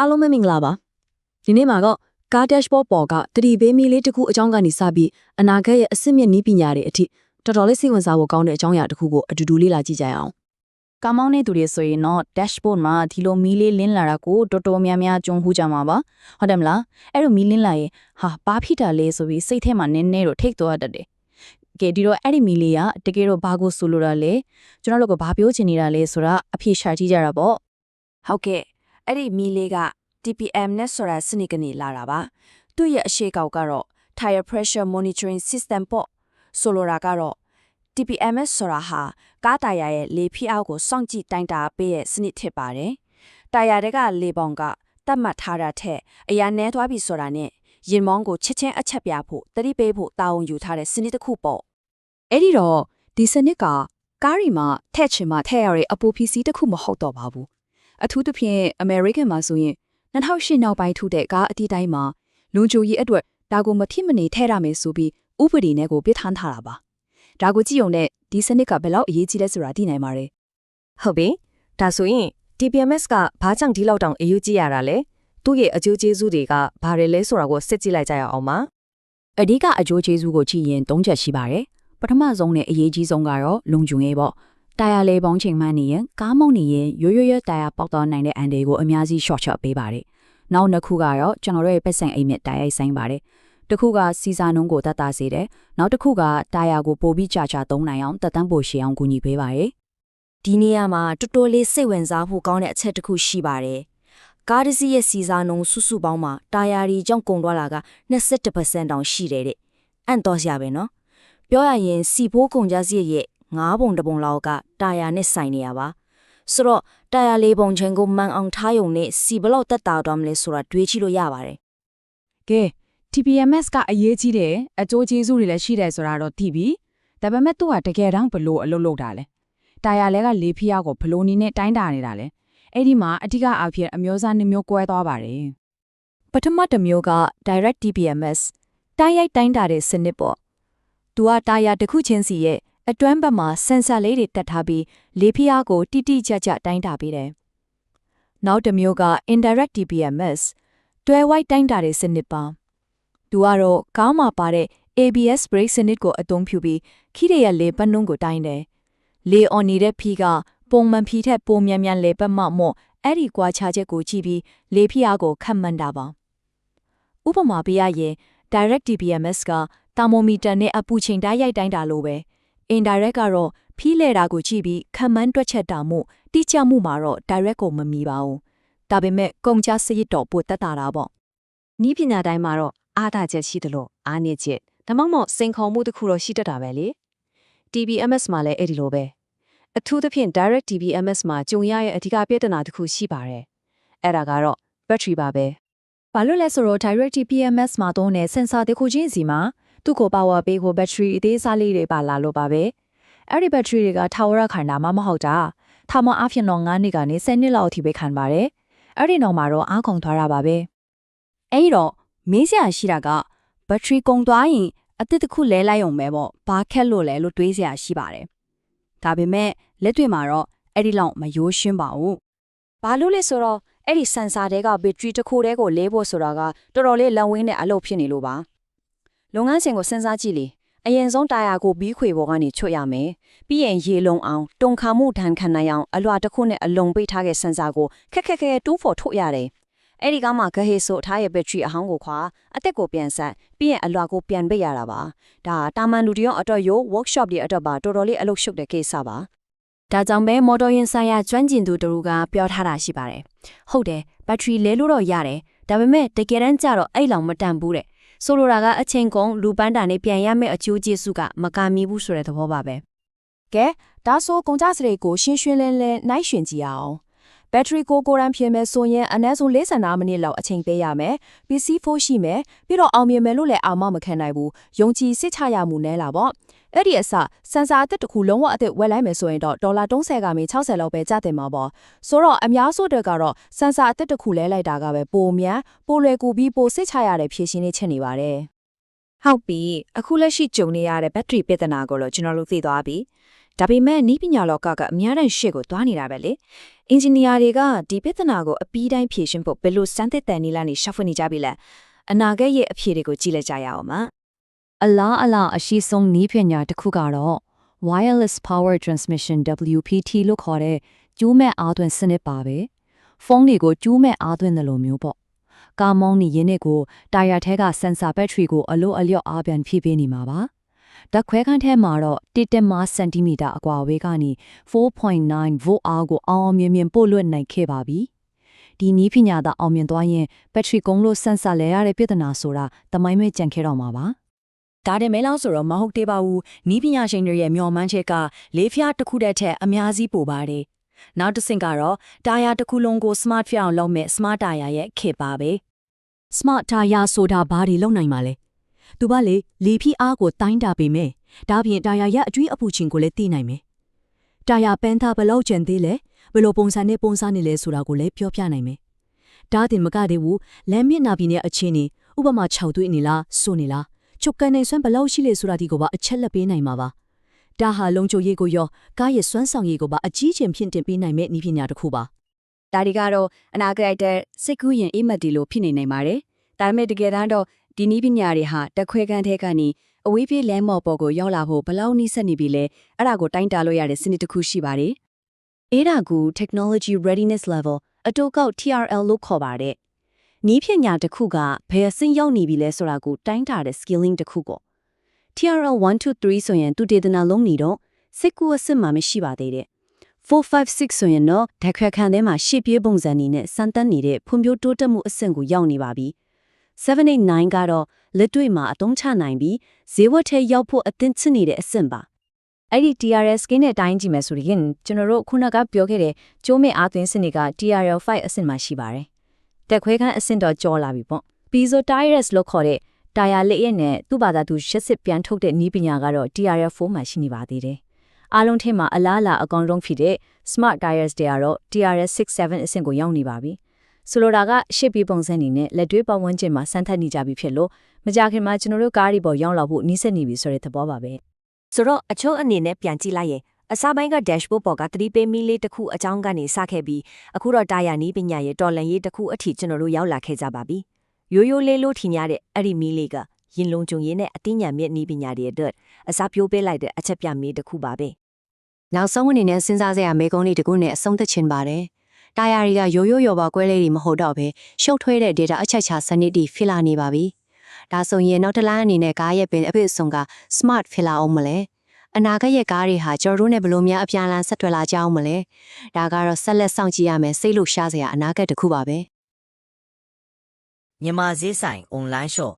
အားလုံးပဲမင်္ဂလာပါဒီနေ့မှာတော့ကား dashboard ပေါ်ကတတိပေးမီလေးတစ်ခုအကြောင်းကနေစပြီးအနာဂတ်ရဲ့အစစ်မြင့်နည်းပညာတွေအထိတော်တော်လေးစိတ်ဝင်စားဖို့ကောင်းတဲ့အကြောင်းအရာတစ်ခုကိုအတူတူလေ့လာကြည့်ကြရအောင်ကားမောင်းနေသူတွေဆိုရင်တော့ dashboard မှာဒီလိုမီးလေးလင်းလာတာကိုတော်တော်များများကြုံဟူးကြမှာပါဟုတ်တယ်မလားအဲ့လိုမီးလင်းလာရင်ဟာဘာဖြစ်တာလဲဆိုပြီးစိတ်ထဲမှာနည်းနည်းတော့ထိတ်သွားတတ်တယ်ကဲဒီတော့အဲ့ဒီမီးလေးကတကယ်တော့ဘာကိုဆိုလိုတာလဲကျွန်တော်တို့ကဘာပြောချင်နေတာလဲဆိုတာအဖြေရှာကြည့်ကြတာပေါ့ဟုတ်ကဲ့ အဲ့ဒီမီလေးက TPM နဲ့ဆိုတာစနစ်ကနေလာတာပါသူ့ရဲ့အရှိကောက်ကတော့ tire pressure monitoring system ပေါ့ဆိုလိုတာကတော့ TPMS ဆိုတာဟာကားတာယာရဲ့လေဖိအားကိုစောင့်ကြည့်တိုင်းတာပေးရဲ့စနစ်ဖြစ်ပါတယ်တာယာတွေကလေပေါင်ကတတ်မှတ်ထားတာထက်အရာနည်းသွားပြီဆိုတာနဲ့ရင်မောင်းကိုချက်ချင်းအချက်ပြဖို့တတိပေးဖို့တာဝန်ယူထားတဲ့စနစ်တစ်ခုပေါ့အဲ့ဒီတော့ဒီစနစ်ကကားရီမှာထက်ချင်မှထည့်ရတဲ့အပူ PC တစ်ခုမဟုတ်တော့ပါဘူး အထူးသဖြင့် American မှာဆိုရင်2008နောက်ပိုင်းထူတဲ့ကားအတီးတိုင်းမှာလုံချိုကြီးအတွက်ဒါကိုမဖြစ်မနေထည့်ရမယ်ဆိုပြီးဥပဒေနဲ့ကိုပြဋ္ဌာန်းထားတာပါဒါကိုကြည့်ုံနဲ့ဒီစနစ်ကဘယ်လောက်အရေးကြီးလဲဆိုတာသိနိုင်ပါတယ်ဟုတ်ပြီဒါဆိုရင် TPMS ကဘာကြောင့်ဒီလောက်တောင်အရေးကြီးရတာလဲသူ့ရဲ့အကျိုးကျေးဇူးတွေကဘာတွေလဲဆိုတာကိုစစ်ကြည့်လိုက်ကြရအောင်ပါအဓိကအကျိုးကျေးဇူးကိုကြည့်ရင်၃ချက်ရှိပါတယ်ပထမဆုံးနဲ့အရေးကြီးဆုံးကတော့လုံခြုံရေးပေါ့ တာယာလေးပေါင်းချိန်မှန်းနေရင်ကားမောင်းနေရင်ရိုးရိုးရတာယာပေါက်သွားနိုင်တဲ့အန်ဒီကိုအများကြီး short shot ပေးပါတယ်နောက်နှစ်ခုကတော့ကျွန်တော်တို့ရဲ့ပတ်စံအိမ်မြစ်တာရိုက်ဆိုင်ပါတယ်တစ်ခုကစီစာနှုံးကိုတတ်တာစေတယ်နောက်တစ်ခုကတာယာကိုပိုပြီးကြာကြာသုံးနိုင်အောင်တက်တန်းပိုရှည်အောင်ကူညီပေးပါတယ်ဒီနေရာမှာတော်တော်လေးစိတ်ဝင်စားဖို့ကောင်းတဲ့အချက်တစ်ခုရှိပါတယ်။ကားတစ်စီးရဲ့စီစားနှုန်းစုစုပေါင်းမှာတာယာရီကြောင့်ကုန်သွားတာက21%တောင်ရှိတယ်တဲ့အန့်တော်ရပဲနော်။ပြောရရင်စီဖိုးကုန်ကြစရိတ်ရဲ့ 9ပုံတစ်ပုံလောက်ကတာယာနဲ့ဆိုင်နေရပါ။ဆိုတော့တာယာလေးပုံချင်းကိုမှန်အောင်ထားယုံနဲ့စီဘလောက်တက်တာတော့မလဲဆိုတာတွေးကြည့်လို့ရပါတယ်ကဲ TPMS ကအရေးကြီးတယ်အကျိုးကျေးဇူးတွေလည်းရှိတယ်ဆိုတာတော့သိပြီဒါပေမဲ့သူကတကယ်တမ်းဘလို့အလုပ်လုပ်တာလဲတာယာလဲကလေဖိအားကိုဘလို့နီနဲ့တိုင်းတာနေတာလဲအဲ့ဒီမှာအဓိကအဖြစ်အမျိုးအစားနှမျိုးကွဲသွားပါတယ်ပထမတစ်မျိုးက direct TPMS တိုင်းရိုက်တိုင်းတာတဲ့စနစ်ပေါ့သူကတာယာတစ်ခုချင်းစီရဲ့ အတွမ်းဘက်မှာဆင်ဆာလေးတွေတက်ထားပြီးလေဖိအားကိုတိတိကျကျတိုင်းတာပေးတယ်နောက်တစ်မျိုးက indirect TPMS တွဲဝိုက်တိုင်းတာတဲ့စနစ်ပါသူကတော့ကားမှာပါတဲ့ ABS brake စနစ်ကိုအသုံးပြုပြီးခိရရဲ့လေပတ်နှုန်းကိုတိုင်းတယ်လေအော်နေတဲ့ဖီကပုံမှန်ဖီထက်ပိုမြန်မြန်လေပတ်မှမို့အဲ့ဒီကွာခြားချက်ကိုကြည့်ပြီးလေဖိအားကိုခန့်မှန်းတာပါဥပမာပေးရရင် direct TPMS ကတာမိုမီတာနဲ့အပူချိန်တိုင်းရိုက်တိုင်းတာလို့ပဲ indirect ကတော့ဖီးလဲတာကိုကြည့်ပြီးခန့်မှန်းတွက်ချက်တာမို့တိကျမှုမှာတော့ direct ကိုမမီပါဘူးဒါပေမဲ့ကုန်ကြစရစ်တော့ပိုတက်တာတာပေါ့နီးပညာတိုင်းမှာတော့အားသာချက်ရှိသလိုအားနည်းချက်ဒါမှမဟုတ်စိန်ခေါ်မှုတစ်ခုတော့ရှိတတ်တာပဲလေ TBMS မှာလည်းအဲ့ဒီလိုပဲအထူးသဖြင့် direct TBMS မှာကြုံရရဲ့အဓိကပြဿနာတစ်ခုရှိပါတယ်အဲ့ဒါကတော့ battery ပါပဲဘာလို့လဲဆိုတော့ direct TPMS မှာသုံးတဲ့ sensor တစ်ခုချင်းစီမှာ သူ့ကို power ပေးဖို့ battery အသေးစားလေးတွေပါလာလို့ပါပဲအဲ့ဒီ battery တွေကထာဝရခံတာမှမဟုတ်တာထာမအဖြစ်တော့9နှစ်ကနေ10နှစ်လောက်အထိပဲခံပါတယ်အဲ့ဒီနောက်မှာတော့အားကုန်သွားတာပါပဲအဲ့ဒီတော့မေးစရာရှိတာကဘက်ထရီကုန်သွားရင်အသစ်တစ်ခုလဲလိုက်အောင်ပဲပေါ့ဘာခက်လို့လဲလို့တွေးစရာရှိပါတယ်ဒါပေမဲ့လက်တွေ့မှာတော့အဲ့ဒီလောက်မရိုးရှင်းပါဘူး။ဘာလို့လဲဆိုတော့အဲ့ဒီ sensor တွေက battery တစ်ခုတည်းကိုလဲဖို့ဆိုတာကတော်တော်လေးလက်ဝင်းနဲ့အလုပ်ဖြစ်နေလို့ပါ။ လုပ်ငန်းစဉ်ကိုစဉ်းစားကြည့်လေ။အရင်ဆုံးတာယာကိုပြီးခွေပေါ်ကနေချွတ်ရမယ်။ပြီးရင်ရေလုံးအောင်တုံခါမှုဒဏ်ခံနိုင်အောင်အလွှာတစ်ခုနဲ့အလုံးပိတ်ထားတဲ့ sensor ကိုခက်ခက်ခဲတူးဖို့ထုတ်ရတယ်။အဲ့ဒီကမှဂဟေဆိုထားရဲ့ battery အဟောင်းကိုခွာအသက်ကိုပြန်ဆက်ပြီးရင်အလွှာကိုပြန်ပိတ်ရတာပါ။ဒါတာမန်လူတရောအတော့ရိုး workshop တွေအတော့ပါတော်တော်လေးအလုပ်ရှုပ်တဲ့ကိစ္စပါ။ဒါကြောင့်ပဲမော်တော်ယာဉ်ဆိုင်ရာကျွမ်းကျင်သူတို့ကပြောထားတာရှိပါတယ်ဟုတ်တယ်ဘက်ထရီလဲလို့တော့ရတယ်ဒါပေမဲ့တကယ်တမ်းကျတော့အဲ့လောက်မတန်ဘူးတဲ့ ဆိုလိုတာကအချိန်ကုန်လူပန်းတာနဲ့ပြန်ရမယ့်အကျိုးကျေးဇူးကမကာမီဘူးဆိုတဲ့သဘောပါပဲကဲဒါဆိုကုန်ကြစရိတ်ကိုရှင်းရှင်းလင်းလင်းနိုင်ရှင်ကြည့်အောင် ဘက်ထရီကိုကိုရန်ဖြစ်မဲ့ဆိုရင်အနည်းဆုံး45မိနစ်လောက်အချိန်ပေးရမယ်။ PC 4ရှိမယ်။ပြီးတော့အောင်မြင်မယ်လို့လည်းအာမမခံနိုင်ဘူး။ယုံကြည်စိတ်ချရမှုနဲလာပေါ့။အဲ့ဒီအစစင်ဆာအသစ်တစ်ခုလုံးဝအသစ်ဝယ်လိုက်မယ်ဆိုရင်တော့ဒေါ်လာ30ကမှ60လောက်ပဲကျတင်မှာပေါ့။ဆိုတော့အများစုတွေကတော့စင်ဆာအသစ်တစ်ခုလဲလိုက်တာကပဲပိုမြန်ပိုလွယ်ကူပြီးပိုစိတ်ချရတဲ့ဖြည့်ရှင်းလေးချက်နေပါတယ်။ဟုတ်ပြီအခုလက်ရှိကြုံနေရတဲ့ဘက်ထရီပြဿနာကိုတော့ကျွန်တော်တို့သိသွားပြီ ဒါပေမဲ့နီးပညာလောကကအများတန်းရှေ့ကိုသွားနေတာပဲလေအင်ဂျင်နီယာတွေကဒီပြဿနာကိုအပီးတိုင်းဖြေရှင်းဖို့ဘယ်လိုစမ်းသစ်တဲ့နည်းလမ်းတွေရှာဖွေနေကြပြီလဲအနာဂတ်ရဲ့အဖြေတွေကိုကြည့်လိုက်ကြရအောင်ပါအလားအလာအရှိဆုံးနည်းပညာတစ်ခုကတော့ wireless power transmission WPT လို့ခေါ်တဲ့ကျူးမဲ့အားသွင်းစနစ်ပါပဲဖုန်းတွေကိုကျူးမဲ့အားသွင်းတယ်လို့မျိုးပေါ့ကားမောင်းနေရင်းနဲ့ကိုတာယာထဲကဆန်ဆာဘက်ထရီကိုအလို့အလျော့အားပြန်ဖြည့်ပေးနေမှာပါ ဓာတ်ခွဲခန်းထဲမှာတော့1.5စင်တီမီတာအကွာအဝေးကနေ4.9 volt အားကိုအောင်အောင်မြင်မြင်ပို့လွှတ်နိုင်ခဲ့ပါပြီဒီနည်းပညာသာအောင်မြင်သွားရင်ဘက်ထရီကုန်းလို့ဆန်ဆာလဲရတဲ့ပြဿနာဆိုတာတမိုင်းမဲ့ကြံခဲ့တော့မှာပါဒါတင်မဲလောက်ဆိုတော့မဟုတ်သေးပါဘူးနီးပညာရှင်တွေရဲ့မျှော်မှန်းချက်ကလေးဖျားတစ်ခုတည်းထက်အများကြီးပိုပါတယ်နောက်တစ်ဆင့်ကတော့တာယာတစ်ခုလုံးကို smart ဖြစ်အောင်လုပ်မဲ့ smart တာယာရဲ့ခေတ်ပါပဲ smart tire ဆိုတာဘာတွေလုပ်နိုင်မှာလဲ သူကလေလေဖြီးအားကိုတိုင်းတာပေးမယ်ဒါပြင်တာယာရဲ့အကျွေးအပူချင်းကိုလည်းသိနိုင်မယ်တာယာပန်းသားဘယ်လောက်ကျန်သေးလဲဘယ်လိုပုံစံနဲ့ပုံစံနေလဲဆိုတာကိုလည်းပြောပြနိုင်မယ်ဒါတင်မကသေးဘူးလမ်းမျက်နှာပြင်ရဲ့အခြေအနေဥပမာ6သွေးနေလားစိုးနေလားချုပ်ကန်နေစွမ်းဘယ်လောက်ရှိလဲဆိုတာဒီကိုပါအချက်လက်ပေးနိုင်မှာပါဒါဟာလုံချိုရေးကိုရောကားရဲ့စွမ်းဆောင်ရေးကိုပါအကြီးကျယ်ဖြင့်တင်ပေးနိုင်မဲ့နည်းပညာတစ်ခုပါဒါတွေကတော့အနာဂတ်တဲ့စိတ်ကူးရင်အိမ်မက်တီလို့ဖြစ်နေနိုင်ပါတယ်ဒါပေမဲ့တကယ်တမ်းတော့ ဒီနည်းပညာတွေဟာတက်ခွဲခန်းထဲကနေအဝေးပြေးလမ်းမော်ပေါ်ကိုရောက်လာဖို့ဘယ်လောက်နှိစက်နေပြီလဲအဲ့ဒါကိုတိုင်းတာလို့ရတဲ့စနစ်တစ်ခုရှိပါတယ်အဲ့ဒါကို technology readiness level အတိုးကောက် TRL လို့ခေါ်ပါတယ်နီးပညာတစ်ခုကဘယ်အဆင့်ရောက်နေပြီလဲဆိုတာကိုတိုင်းတာတဲ့ skilling တစ်ခုကို TRL 1 2 3ဆိုရင်သူတေသနာလုံးနေတော့စစ်ကူအဆင့်မှမရှိပါသေးတဲ့456ဆိုရင်တော့ဓာတ်ခွဲခန်းထဲမှာရှေ့ပြေးပုံစံနေနဲ့စမ်းသပ်နေတဲ့ဖွံ့ဖြိုးတိုးတက်မှုအဆင့်ကိုရောက်နေပါပြီ 789ကတော့လက်တွေ့မှာအသုံးချနိုင်ပြီးဈေးဝတ်ထဲရောက်ဖို့အသင့်ချနေတဲ့အဆင့်ပါအဲ့ဒီ TRS ကင်းနဲ့တိုင်းကြည့်မယ်ဆိုရင်ကျွန်တော်တို့ခုနကပြောခဲ့တဲ့ကျိုးမဲ့အားသွင်းစနစ်က TRL5 အဆင့်မှာရှိပါတယ်တက်ခွဲခန်းအဆင့်တော့ကျော်လာပြီပေါ့ Piezo Tires လို့ခေါ်တဲ့တာယာလက်ရက်နဲ့သူ့ဘာသာသူရှက်စစ်ပြန်ထုတ်တဲ့နည်းပညာကတော့ TRL4 မှာရှိနေပါသေးတယ်အားလုံးထဲမှာအလားအလာအကောင်ဆုံးဖြစ်တဲ့ Smart Tires တွေကတော့ TRS67 အဆင့်ကိုရောက်နေပါပြီ ဆိုလိုတာကရှစ်ပြီးပုံစံနေနဲ့လက်တွဲပတ်ဝန်းကျင်မှာစမ်းသပ်နေကြပြီဖြစ်လို့မကြခင်မှာကျွန်တော်တို့ကားတွေပေါ်ရောက်လာဖို့နှီးစက်နေပြီဆိုတဲ့သဘောပါပဲဆိုတော့အချို့အနေနဲ့ပြန်ကြည့်လိုက်ရင်အစားပိုင်းက dashboard ပေါ်ကသတိပေးမီလေးတစ်ခုအကြောင်းကနေစခဲ့ပြီးအခုတော့တာယာနီးပညာရဲ့တော်လန်ရေးတစ်ခုအထိကျွန်တော်တို့ရောက်လာခဲ့ကြပါပြီရိုးရိုးလေးလို့ထင်ရတဲ့အဲ့ဒီမီလေးကရင်လုံးကြုံရင်းနဲ့အသိဉာဏ်မြင့်နီးပညာတွေအတွက်အစားပြိုးပေးလိုက်တဲ့အချက်ပြမီတစ်ခုပါပဲနောက်ဆုံးအနေနဲ့စဉ်းစားစရာမေကုန်းလေးတစ်ခုနဲ့အဆုံးသတ်ချင်ပါတယ် တာယာတွေကရိုးရိုးရော်ပါကွဲလေးတွေမဟုတ်တော့ဘဲရှုပ်ထွေးတဲ့ data အချက်ချစနစ်တွေဖြစ်လာနေပါပြီဒါဆိုရင်နောက်တစ်လမ်းအနေနဲ့ကားရဲ့ပင်အဖြစ်အဆုံးက smart ဖြစ်လာအောင်မလဲအနာဂတ်ရဲ့ကားတွေဟာကျော်တို့နဲ့ဘယ်လိုများအပြန်အလှန်ဆက်ထွယ်လာကြအောင်မလဲဒါကတော့ဆက်လက်စောင့်ကြည့်ရမယ်စိတ်လို့ရှားစရာအနာဂတ်တစ်ခုပါပဲမြန်မာဈေးဆိုင် online shop